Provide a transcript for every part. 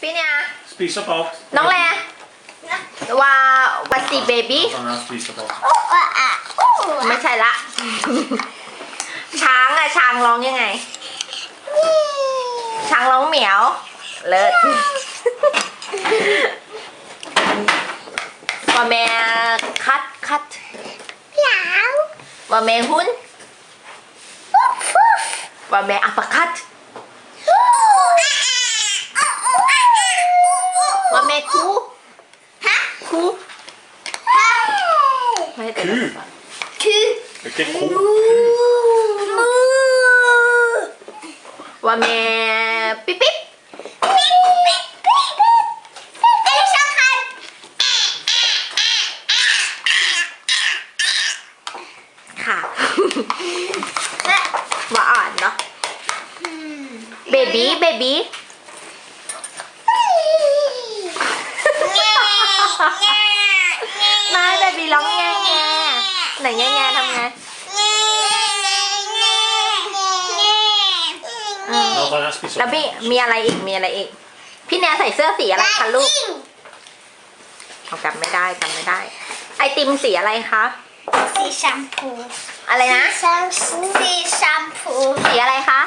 พี่เนี่ย Spisa på alt. น้องแลว่าวัสีเบบี้ Sånn her, spisa på alt. ไม่ใช่ละ ช้างอะช้างร้องยังไง ช้างร้องเหมียว เลิศว่าแม่คัดคัดว่าแม่หุ้นว่าแม่อัปคัดว่าแม่คูคูไม่ ให้แต่ละ Ku. Ikke ko. ว่าแม่ปิ๊บปิ๊บค่ะ ว่าอ่านเนาะเบบี้เบบี้ไม่เบบี้ร้องแง่แง่ ไหนแง่แง่ทำไง Nå kan jeg spise แล้วมีมีอะไรอีกมีอะไรอีก พี่แนนใส่เสื้อสีอะไรคะลูกเอาจำไม่ได้จำไม่ได้ ไอติมสีอะไรคะสีแชมพูอะไรนะแชมพูสีแชมพูสีอะไรคะ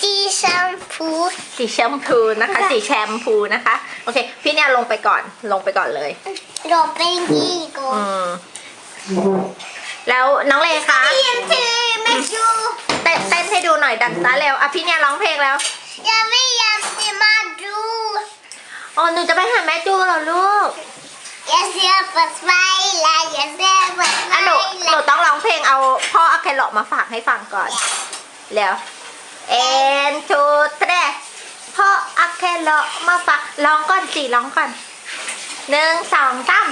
สีแชมพูสีแชมพูนะคะ สีแชมพูนะคะ โอเค พี่เนี่ยลงไปก่อนลงไปก่อนเลยโรเป็นกีโก้อืม แล้วน้องเลคะเรียนถือไม่ดูเต้นเต้นให้ดูหน่อยดันตาเร็วอะพี่เนี่ยร้องเพลงแล้ว อย่าไม่อยากจะมาดูอ๋อหนูจะไปหาแม่จูเหรอลูกอย่าเสียบัสไว้ละอย่าเสียบัสอะไว้หนูหนูละต้องร้องเพลงเอาพ่ออาเคโลมาฝากให้ฟังก่อน แล้วเอ็นทูเทรพ่ออาเคโลมาฝากร้องก่อนสิร้องก่อนหนึ่งสองสาม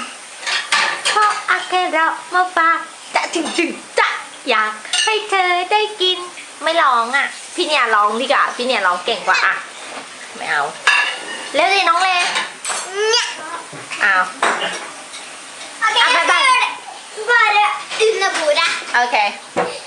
พ่ออาเคโลมาฝากจะจึงจึงจะอยากให้เธอได้กินไม่ร้องอะ พี่เนี่ยร้องดีกว่าพี่เนี่ยร้องเก่งกว่าอะไม่เอาเร็วดิน้องเลเนี่ยอ้าวโอเคอะบ๊ายบาย bara under bordet โ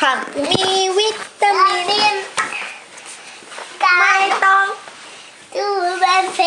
ผักมีวิตามิน ไม่ต้องดูเป็นเพล